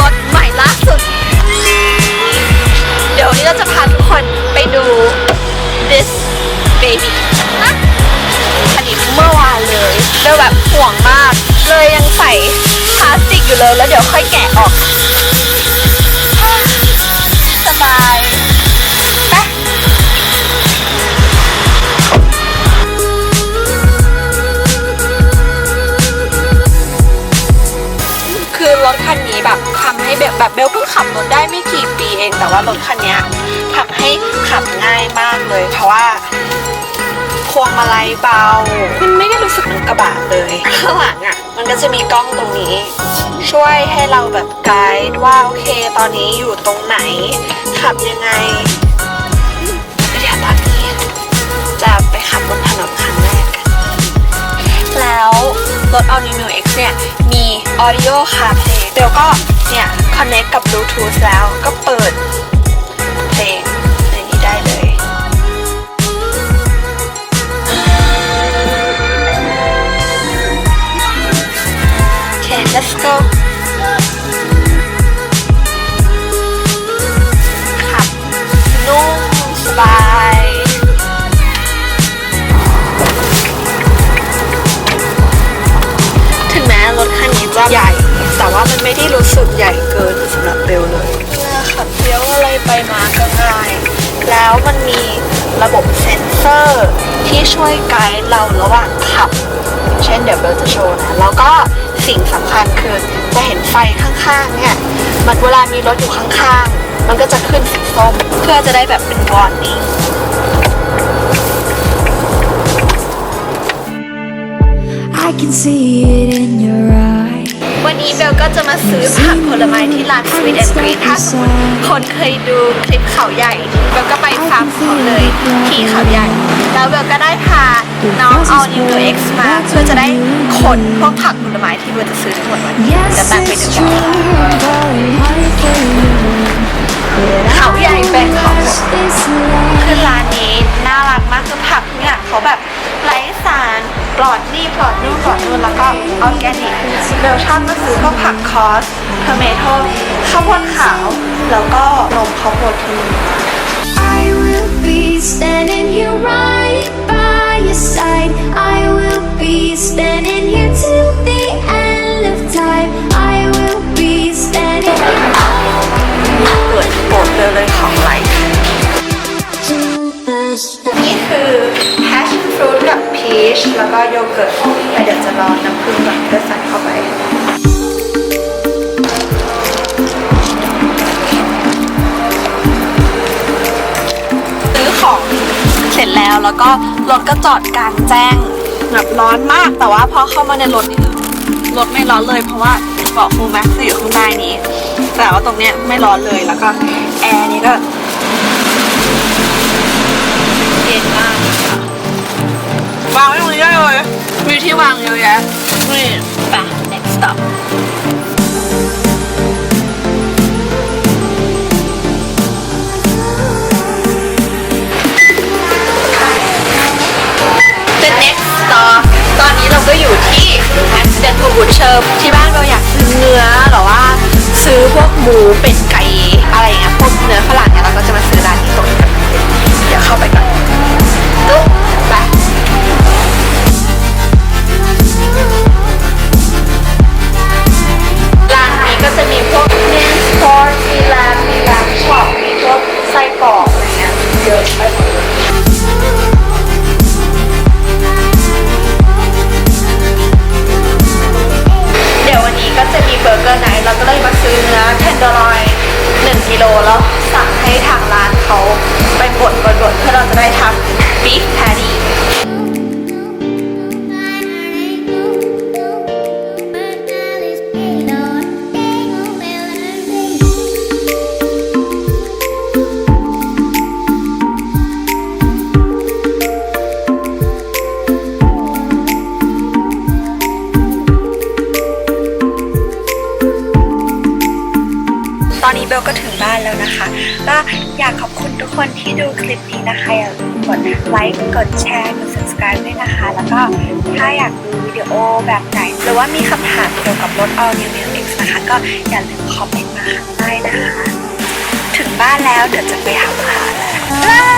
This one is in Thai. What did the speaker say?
รถใหม่ล่าสุด เดี๋ยววันนี้เราจะพาทุกคนไปดู this baby นะอันนี้เมื่อวานเลยเบลแบบห่วงมาก เลยยังใส่พลาสติกอยู่เลยแล้วเดี๋ยวค่อยแกะออก รถคันนี้แบบทำให้แบบแบบเบลเพิ่งขับรถได้ไม่กี่ปีเอง แต่ว่ารถคันเนี้ยทำให้ขับง่ายมากเลย เพราะว่าพวงมาลัยเบา มันไม่ได้รู้สึกเหมือนกระบะเลยข้างหลังอะ มันก็จะมีกล้องตรงนี้ ช่วยให้เราแบบไกด์ว่าโอเค ตอนนี้อยู่ตรงไหน ขับยังไง รถ All New Mu X เนี่ย มี Audio CarPlay เดี๋ยวก็เนี่ย connect กับ Bluetooth แล้วก็เปิดเพลง ระบบเซ็นเซอร์ ที่ช่วยไกด์เราระหว่างขับ เช่นเดี๋ยวเบลจะโชว์นะ แล้วก็สิ่งสำคัญคือจะเห็นไฟข้างๆเนี่ย มันเวลามีรถอยู่ข้างๆ มันก็จะขึ้นสีส้มเพื่อจะได้แบบเป็น warning I can see it นนี้เบลก็จะมาซื้อผักผลไม้ที่ร้าน Sweet and Green ถ้าสมมติคนเคยดูคลิปเขาใหญ่ เบลก็ไปฟาร์มเขาเลยที่เขาใหญ่ แล้วเบลก็ได้พาน้อง All New X มาเพื่อจะได้ขนพวกผักผลไม้ที่เบลจะซื้อทั้งหมดวันนี้ Yes, จะตามไป it's ดู true. กัน I'm falling hard for you. But เขาใหญ่แบงคอก I lost this love. คือร้านนี้น่ารักมากคือผักเนี่ยเขาแบบไร้สาร ปลอดนี่ปลอดนู่นปลอดนู่นแล้วก็ออร์แกนิกเบลชอบก็ซื้อพวกผักคอสเทอร์เมโทข้าวโพดขาว แล้วก็นมข้าวโพดที่นี่ I will be standing here เกิร์ตแล้วเดี๋ยวจะรอน้ำผึ้งก่อนจะใส่เข้าไปซื้อของเสร็จแล้วแล้วก็รถก็จอดกลางแจ้งแบบร้อนมากแต่ว่าพอเข้ามาในรถนี่รถไม่ร้อนเลยเพราะว่าเบาะฟูลแม็กซ์อยู่ข้างในนี้ แต่ว่าตรงเนี้ยไม่ร้อนเลยแล้วก็แอร์นี่ก็เย็นมากค่ะวางไว้ตรงนี้ได้เลย มีที่วางเยอะแยะนี่ไป next stop เป็น next stop ตอนนี้เราก็อยู่ที่ accidental butcher ที่บ้านเราอยากซื้อเนื้อหรือว่า ซื้อพวกหมูเป็ดไก่อะไรอย่างเงี้ยพวกเนื้อ ดบดเพื่ เราก็ถึงบ้านแล้วนะคะ ก็อยากขอบคุณทุกคนที่ดูคลิปนี้นะคะอย่าลืมกดไลค์กดแชร์กด subscribe ด้วยนะคะ แล้วก็ถ้าอยากดูวิดีโอแบบไหน หรือว่ามีคำถามเกี่ยวกับรถ All New Mu X นะคะ ก็อย่าลืมคอมเมนต์มาข้างใต้นะคะ ถึงบ้านแล้วเดี๋ยวจะไปทำอาหารแล้วบ๊ายบาย